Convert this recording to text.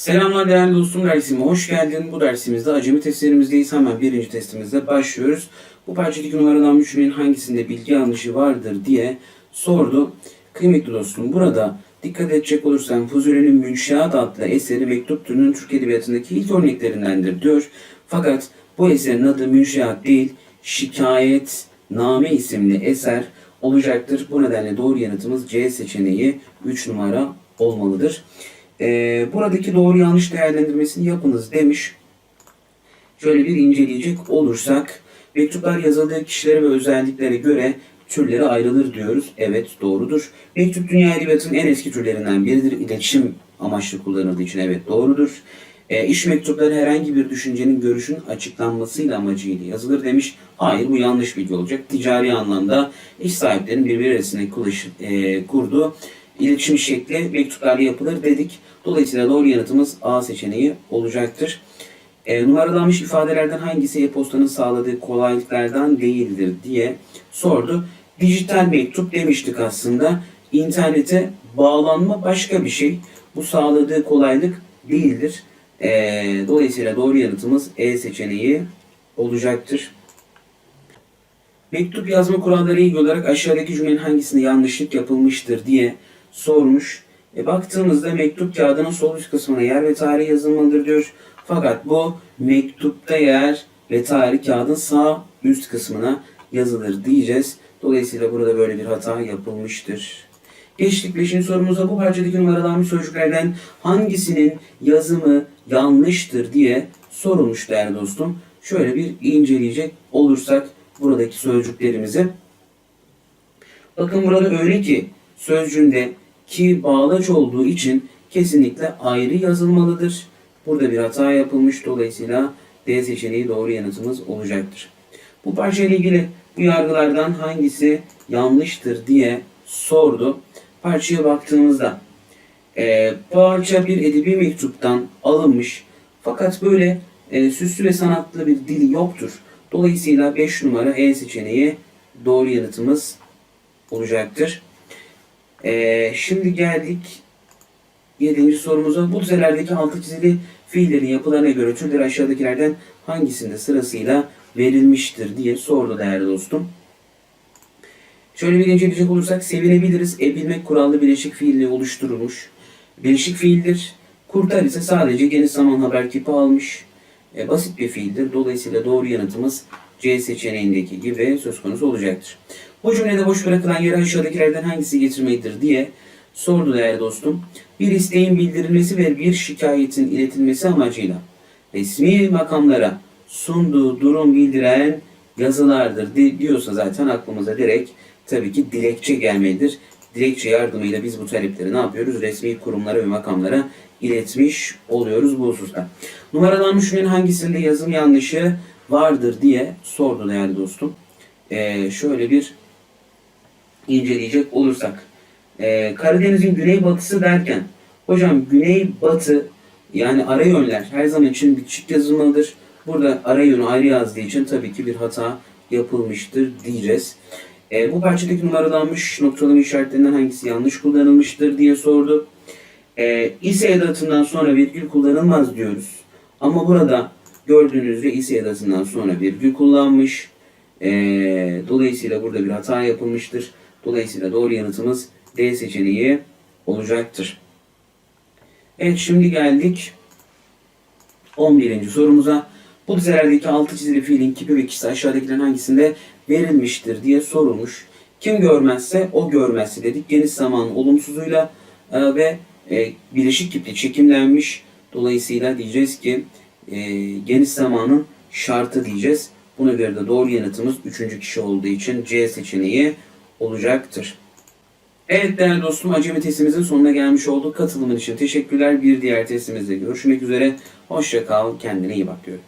Selamlar değerli dostum dersime hoş geldin. Bu dersimizde acemi testlerimizdeyiz. Hemen birinci testimizde başlıyoruz. Bu parçadaki numaradan üçünün hangisinde bilgi yanlışı vardır diye sordu. Kıymetli dostum burada dikkat edecek olursan Fuzuli'nin Münşeat adlı eseri mektup türünün Türk Edebiyatı'ndaki ilk örneklerindendir diyor. Fakat bu eserin adı Münşeat değil, Şikayet Name isimli eser olacaktır. Bu nedenle doğru yanıtımız C seçeneği 3 numara olmalıdır. Ee, buradaki doğru yanlış değerlendirmesini yapınız demiş. Şöyle bir inceleyecek olursak mektuplar yazıldığı kişilere ve özelliklere göre türleri ayrılır diyoruz. Evet doğrudur. Mektup dünya edebiyatının en eski türlerinden biridir. İletişim amaçlı kullanıldığı için evet doğrudur. E, iş mektupları herhangi bir düşüncenin görüşün açıklanmasıyla amacıyla yazılır demiş. Hayır bu yanlış bilgi olacak. Ticari anlamda iş sahiplerinin birbiri arasında e, kurduğu iletişim şekli mektuplarla yapılır dedik. Dolayısıyla doğru yanıtımız A seçeneği olacaktır. E, numaralanmış ifadelerden hangisi e-postanın sağladığı kolaylıklardan değildir diye sordu. Dijital mektup demiştik aslında. İnternete bağlanma başka bir şey. Bu sağladığı kolaylık değildir. E, dolayısıyla doğru yanıtımız E seçeneği olacaktır. Mektup yazma kuralları ilgili olarak aşağıdaki cümlenin hangisinde yanlışlık yapılmıştır diye sormuş. E, baktığımızda mektup kağıdının sol üst kısmına yer ve tarih yazılmalıdır diyor. Fakat bu mektupta yer ve tarih kağıdın sağ üst kısmına yazılır diyeceğiz. Dolayısıyla burada böyle bir hata yapılmıştır. Geçtik 5. sorumuza bu parçadaki numaralanmış sözcüklerden hangisinin yazımı yanlıştır diye sorulmuş değerli dostum. Şöyle bir inceleyecek olursak buradaki sözcüklerimizi. Bakın burada öyle ki sözcüğünde ki bağlaç olduğu için kesinlikle ayrı yazılmalıdır. Burada bir hata yapılmış dolayısıyla D seçeneği doğru yanıtımız olacaktır. Bu parça ile ilgili bu yargılardan hangisi yanlıştır diye sordu. Parçaya baktığımızda e, parça bir edebi mektuptan alınmış fakat böyle e, süslü ve sanatlı bir dili yoktur. Dolayısıyla 5 numara E seçeneği doğru yanıtımız olacaktır. Ee, şimdi geldik 7. sorumuza. Bu dizelerdeki altı çizili fiillerin yapılarına göre türleri aşağıdakilerden hangisinde sırasıyla verilmiştir diye sordu değerli dostum. Şöyle bir inceleyecek olursak sevinebiliriz. E bilmek kurallı bileşik fiille oluşturulmuş. Bileşik fiildir. Kurtar ise sadece geniş zaman haber kipi almış. E, basit bir fiildir. Dolayısıyla doğru yanıtımız C seçeneğindeki gibi söz konusu olacaktır. Bu cümlede boş bırakılan yere aşağıdakilerden hangisi getirmelidir diye sordu değerli dostum. Bir isteğin bildirilmesi ve bir şikayetin iletilmesi amacıyla resmi makamlara sunduğu durum bildiren yazılardır di- diyorsa zaten aklımıza direkt tabii ki dilekçe gelmelidir. Dilekçe yardımıyla biz bu talepleri ne yapıyoruz? Resmi kurumlara ve makamlara iletmiş oluyoruz bu hususta. Numaralanmış cümlenin hangisinde yazım yanlışı vardır diye sordu değerli dostum. Ee, şöyle bir inceleyecek olursak. Ee, Karadeniz'in güneybatısı derken hocam güneybatı yani ara yönler her zaman için bitişik yazılmalıdır. Burada ara yönü ayrı yazdığı için tabii ki bir hata yapılmıştır diyeceğiz. Ee, bu parçadaki numaralanmış noktalama işaretlerinden hangisi yanlış kullanılmıştır diye sordu. Ee, ise edatından sonra virgül kullanılmaz diyoruz. Ama burada gördüğünüz üzere ise edatından sonra virgül kullanmış. Ee, dolayısıyla burada bir hata yapılmıştır. Dolayısıyla doğru yanıtımız D seçeneği olacaktır. Evet şimdi geldik 11. sorumuza. Bu dizelerdeki altı çizili fiilin kipi ve kişisi aşağıdakilerin hangisinde verilmiştir diye sorulmuş. Kim görmezse o görmezse dedik. Geniş zaman olumsuzuyla e, ve e, bileşik kipli çekimlenmiş. Dolayısıyla diyeceğiz ki e, geniş zamanın şartı diyeceğiz. Buna göre de doğru yanıtımız üçüncü kişi olduğu için C seçeneği olacaktır. Evet değerli dostum acemi testimizin sonuna gelmiş olduk. Katılımın için teşekkürler. Bir diğer testimizde görüşmek üzere. Hoşça kal. Kendine iyi bak diyorum.